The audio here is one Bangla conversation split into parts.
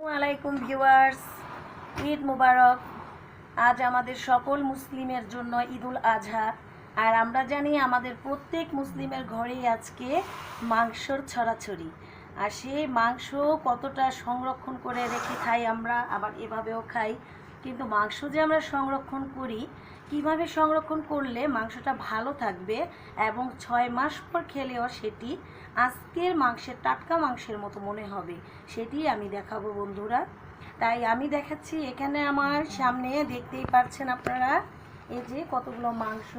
আলাইকুম ভিউয়ার্স, ঈদ মুবারক। আজ আমাদের সকল মুসলিমের জন্য ঈদুল আজহা। আর আমরা জানি আমাদের প্রত্যেক মুসলিমের ঘরেই আজকে মাংসর ছড়াছড়ি। আর সেই মাংস কতটা সংরক্ষণ করে রেখে খাই আমরা, আবার এভাবেও খাই। কিন্তু মাংস যে আমরা সংরক্ষণ করি, কীভাবে সংরক্ষণ করলে মাংসটা ভালো থাকবে এবং ছয় মাস পর খেলেও সেটি আজকের মাংসের, টাটকা মাংসের মতো মনে হবে, সেটি আমি দেখাবো বন্ধুরা। তাই আমি দেখাচ্ছি এখানে আমার সামনে, দেখতেই পাচ্ছেন আপনারা, এই যে কতগুলো মাংস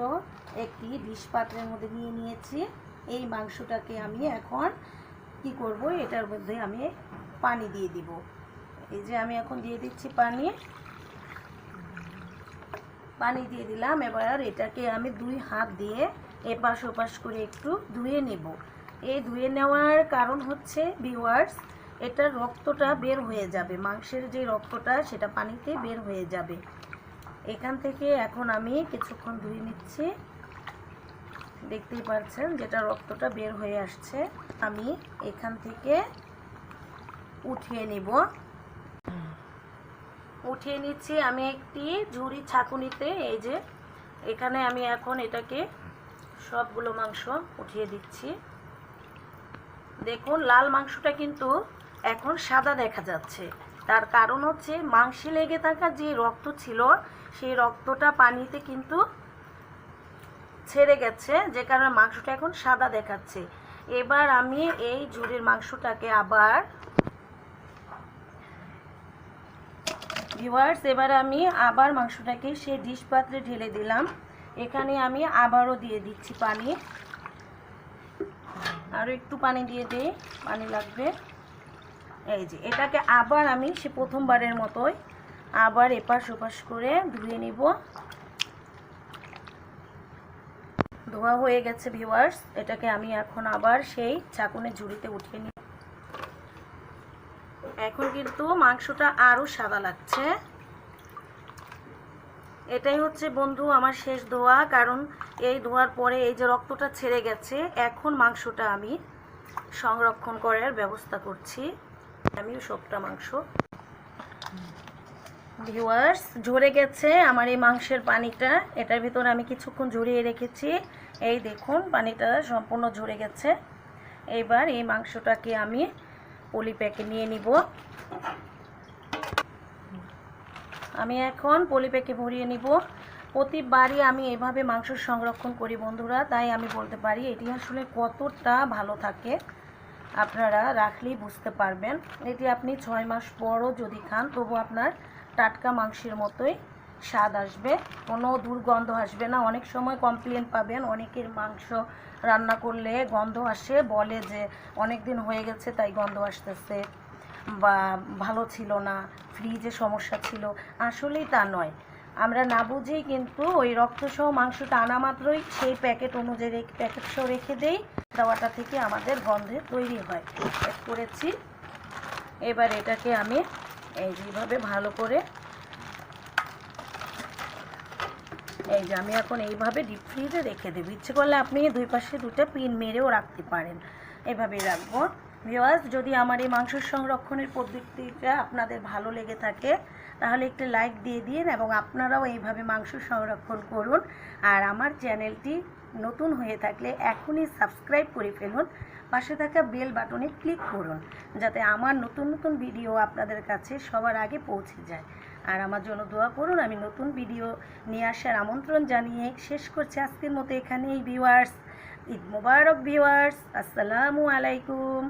একটি ডিশ পাত্রের মধ্যে নিয়ে নিয়েছি। এই মাংসটাকে আমি এখন কি করব, এটার মধ্যে আমি পানি দিয়ে দিব। এই যে আমি এখন দিয়ে দিচ্ছি পানি। পানি দিয়ে দিলাম, এবার এটাকে আমি দুই হাত দিয়ে এপাশ ওপাশ করে একটু ধুয়ে নেব। এই ধুয়ে নেওয়ার কারণ হচ্ছে ভিওয়ার্স এটার রক্তটা বের হয়ে যাবে, মাংসের যে রক্তটা সেটা পানিতে বের হয়ে যাবে। এখান থেকে এখন আমি কিছুক্ষণ ধুয়ে নিচ্ছি। দেখতেই পাচ্ছেন যেটা রক্তটা বের হয়ে আসছে, আমি এখান থেকে উঠিয়ে নিব। উঠিয়ে নিচ্ছি আমি একটি ঝুড়ি ছাকুনিতে, এই যে। এখানে আমি এখন এটাকে সবগুলো মাংস উঠিয়ে দিচ্ছি। দেখুন, লাল মাংসটা কিন্তু এখন সাদা দেখা যাচ্ছে। তার কারণ হচ্ছে, মাংসে লেগে থাকা যে রক্ত ছিল, সেই রক্তটা পানিতে কিন্তু ছেড়ে গেছে, যে কারণে মাংসটা এখন সাদা দেখাচ্ছে। এবার আমি এই ঝুড়ির মাংসটাকে আবার ভিউয়ার্স এবার আমি আবার মাংসটাকে সেই ডিশ পাত্রে ঢেলে দিলাম। এখানে আমি আবারও দিয়ে দিচ্ছি পানি। আরও একটু পানি দিয়ে দিই পানি লাগবে। এই যে, এটাকে আবার আমি সে প্রথমবারের মতোই আবার এপাশ ওপাশ করে ধুয়ে নিব। ধোয়া হয়ে গেছে ভিউয়ার্স এটাকে আমি এখন আবার সেই চাকুনে ঝুড়িতে উঠিয়ে নিই এখন কিন্তু মাংসটা আরও সাদা লাগছে। এটাই হচ্ছে বন্ধু আমার শেষ ধোয়া কারণ এই ধোয়ার পরে এই যে রক্তটা ছেড়ে গেছে, এখন মাংসটা আমি সংরক্ষণ করার ব্যবস্থা করছি। আমি সবটা মাংস। ভিউয়ার্স ঝরে গেছে আমার এই মাংসের পানিটা। এটার ভিতরে আমি কিছুক্ষণ ঝরিয়ে রেখেছি। এই দেখুন, পানিটা সম্পূর্ণ ঝরে গেছে। এইবার এই মাংসটাকে আমি পলি প্যাকে নিয়ে নিব। আমি এখন পলি প্যাকে ভরিয়ে নিব। প্রতিবারই আমি এভাবে মাংস সংরক্ষণ করি বন্ধুরা, তাই আমি বলতে পারি এটি আসলে কতটা ভালো থাকে আপনারা রাখলেই বুঝতে পারবেন। এটি আপনি ছয় মাস পরও যদি খান, তবু আপনার টাটকা মাংসের মতোই স্বাদ আসবে, কোনো দুর্গন্ধ আসবে না। অনেক সময় কমপ্লেন পাবেন, অনেকের মাংস রান্না করলে গন্ধ আসে, বলে যে অনেক দিন হয়ে গেছে, তাই গন্ধ আসতেছে বা ভালো ছিল না ফ্রিজে সমস্যা ছিল। আসলেই তা নয়। আমরা না বুঝেই কিন্তু ওই রক্তসহ মাংসটা আনা মাত্রই সেই প্যাকেট অনুযায়ী প্যাকেট সহ রেখে দেই, দেওয়াটা থেকে আমাদের গন্ধে তৈরি হয়। করেছি। এবার এটাকে আমি এই যেভাবে ভালো করে এই যে আমি এখন এইভাবে ডিপ ফ্রিজে রেখে দেবো। ইচ্ছে করলে আপনি দুই পাশে দুটো পিন মেরেও রাখতে পারেন। এভাবেই রাখব। ভিওয়ার্স যদি আমার এই মাংস সংরক্ষণের পদ্ধতিটা আপনাদের ভালো লেগে থাকে, তাহলে একটু লাইক দিয়ে দিন এবং আপনারাও এইভাবে মাংস সংরক্ষণ করুন। আর আমার চ্যানেলটি নতুন হয়ে থাকলে এখনই সাবস্ক্রাইব করে ফেলুন। পাশে থাকা বেল বাটনে ক্লিক করুন, যাতে আমার নতুন নতুন ভিডিও আপনাদের কাছে সবার আগে পৌঁছে যায়। আর আমার জন্য দোয়া করুন, আমি নতুন ভিডিও নিয়ে আসার আমন্ত্রণ জানিয়ে শেষ করছি আজকের মতো এখানেই ভিউয়ার্স ঈদ মোবারক ভিউয়ার্স আসসালামু আলাইকুম।